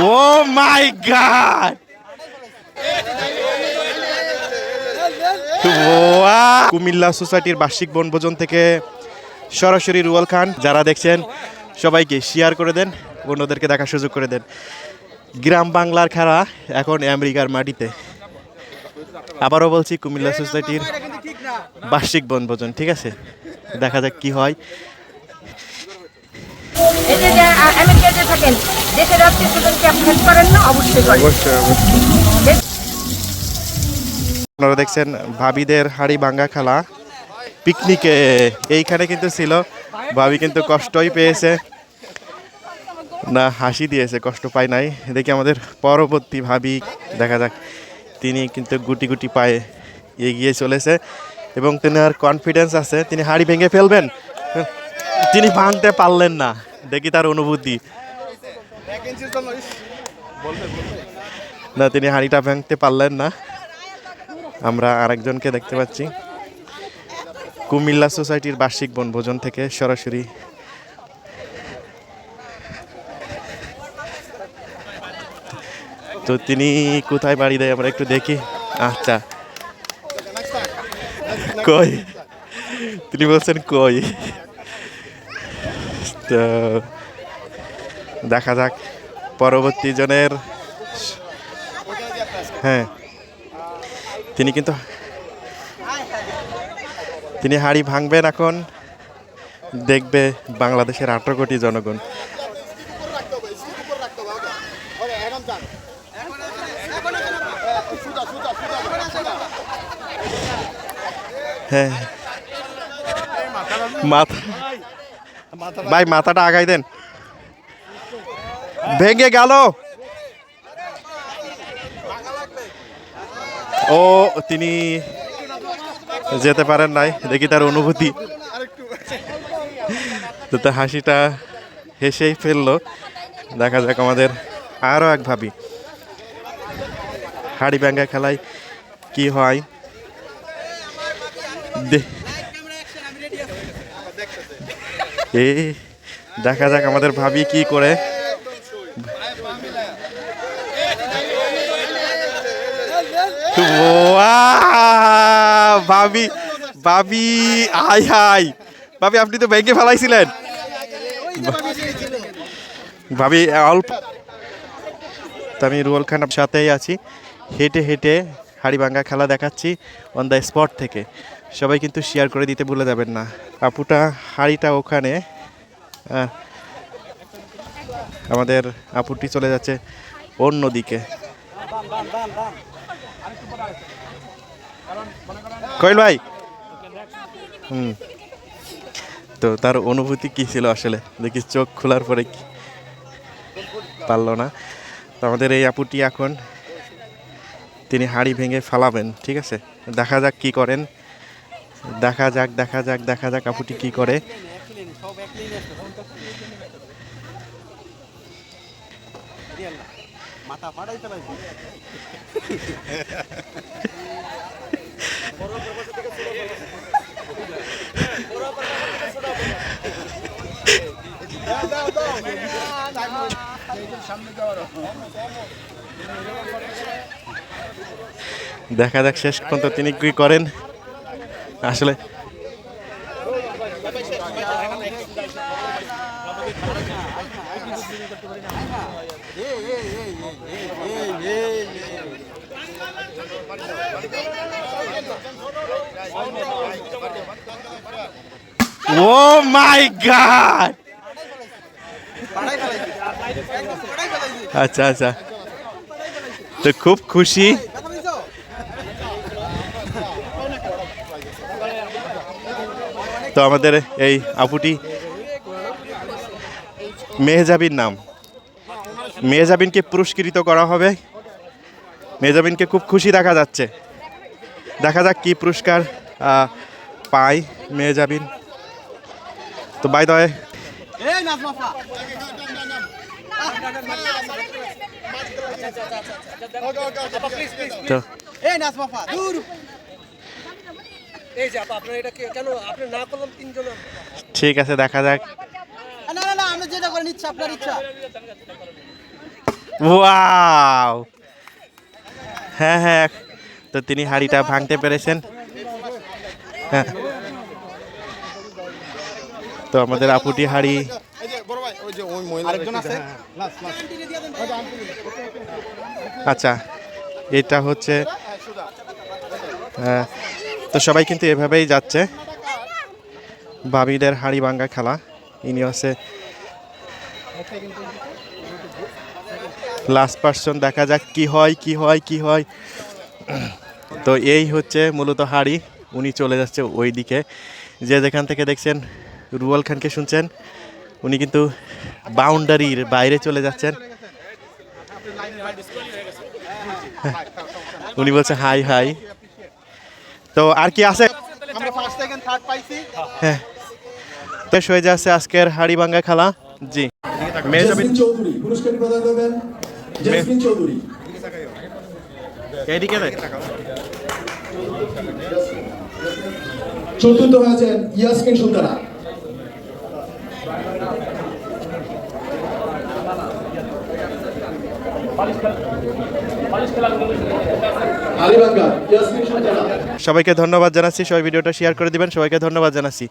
ও মাই god Comilla সোসাইটির বার্ষিক বনভোজন থেকে সরাসরি রুয়াল খান। যারা দেখছেন, সবাইকে শেয়ার করে দেন, অন্যদেরকে দেখার সুযোগ করে দেন। গ্রাম বাংলার খেলা এখন আমেরিকার মাটিতে। আবারও বলছি, কুমিল্লা সোসাইটির বার্ষিক বনভোজন, ঠিক আছে? দেখা যাক কি হয়। যে থাকেন। দেশের আত্মীয় স্বজনকে আপনি হেল্প করেন না অবশ্যই করেন। আপনারা দেখছেন ভাবিদের হাড়ি ভাঙ্গা খেলা। পিকনিকে এইখানে কিন্তু ছিল। ভাবি কিন্তু কষ্টই পেয়েছে। না হাসি দিয়েছে কষ্ট পায় নাই। দেখি আমাদের পরবর্তী ভাবি দেখা যাক তিনি কিন্তু গুটি গুটি পায়ে এগিয়ে চলেছে এবং তিনি আর কনফিডেন্স আছে। তিনি হাড়ি ভেঙে ফেলবেন। তিনি ভাঙতে পারলেন না। দেখি তার অনুভূতি। না, তিনি হাড়িটা ভাঙতে পারলেন না। আমরা আরেকজনকে দেখতে পাচ্ছি। কুমিল্লা সোসাইটির বার্ষিক বনভোজন থেকে সরাসরি। তো তিনি কোথায় বাড়ি দেয় আমরা একটু দেখি। আচ্ছা। কই? তিনি বলছেন, কই? তো দেখা যাক। পরবর্তী জনের হ্যাঁ তিনি কিন্তু তিনি হাড়ি ভাঙবেন এখন। দেখবে বাংলাদেশের আঠারো কোটি জনগণ। হ্যাঁ। মাথা ভাই, মাথাটা আগাই দেন। ভেঙে গেল। ও, তিনি যেতে পারেন নাই। দেখি তার অনুভূতি। তো হাসিটা হেসেই ফেলল। দেখা যাক আমাদের আরও এক ভাবি। হাড়ি ব্যাঙ্গা খেলায় কি হয়? দে- এ দেখা যাক আমাদের ভাবি কি করে! ভাবি ভাবি আই হাই। ভাবি, আপনি তো ব্যাংকে ফেলাইছিলেন। ভাবি, অল্প। আমি রুয়াল খান সাথেই আছি। হেঁটে হেঁটে হাড়িভাঙ্গা খেলা দেখাচ্ছি অন দ্য স্পট থেকে। সবাই কিন্তু শেয়ার করে দিতে ভুলে যাবেন না। আপুটা হাড়িটা ওখানে আমাদের আপুটি চলে যাচ্ছে অন্য দিকে কইল ভাই? হুম। তো তার অনুভূতি কি ছিল আসলে? দেখি চোখ খোলার পরে কি? পারল না। তো আমাদের এই আপুটি এখন তিনি হাড়ি ভেঙে ফালাবেন, ঠিক আছে? দেখা যাক কি করেন। দেখা যাক দেখা যাক দেখা যাক আপুটি কি করে। দেখা যাক শেষ পর্যন্ত তিনি কি করেন। আসলে ও মাই গড! আচ্ছা আচ্ছা। তো খুব খুশি। তো আমাদের এই আপুটি মেহজাবিন নাম। মেহজাবিনকে পুরস্কৃত করা হবে। মেহজাবিনকে খুব খুশি দেখা যাচ্ছে। দেখা যাক কি পুরস্কার পায় মেহজাবিন। তো বাই দয় তো এই নাচ মাফা দূর এই যে আপনার এটা কেন আপনি না করলাম তিনজন ঠিক আছে দেখা যাক। না না না আপনি যেটা করেন ইচ্ছা আপনার ইচ্ছা। ওয়াও! হ্যাঁ হ্যাঁ তো তিনি হাড়িটা ভাঙতে পেরেছেন। হ্যাঁ। তো আমাদের আপুটি হাড়ি। আচ্ছা এটা হচ্ছে হ্যাঁ, তো সবাই কিন্তু এভাবেই যাচ্ছে। বাবিদের হাড়ি ভাঙ্গা খেলা। ইনি হচ্ছে লাস্ট পার্সন দেখা যাক কি হয় কি হয় কি হয়। তো এই হচ্ছে মূলত হাড়ি। উনি চলে যাচ্ছে ওই দিকে যে যেখান থেকে দেখছেন, রুয়াল খানকে শুনছেন, উনি কিন্তু বাউন্ডারির বাইরে চলে যাচ্ছেন। উনি বলছে, হাই হাই। তো আর কি আছে? হ্যাঁ। শেষ হয়ে যাচ্ছে আজকের হাড়ি ভাঙ্গা খেলা। জি। মেহজাবিন চৌধুরী পুরস্কার প্রদান করবেন জেসমিন চৌধুরী। এইদিকে দেখ। চতুর্থ হয়েছেন ইয়াসমিন সুলতানা। আলিবাঙ্গা ইয়াসমিন সুলতানা সবাইকে ধন্যবাদ জানাচ্ছি সবাই ভিডিওটা শেয়ার করে দিবেন সবাইকে ধন্যবাদ জানাচ্ছি।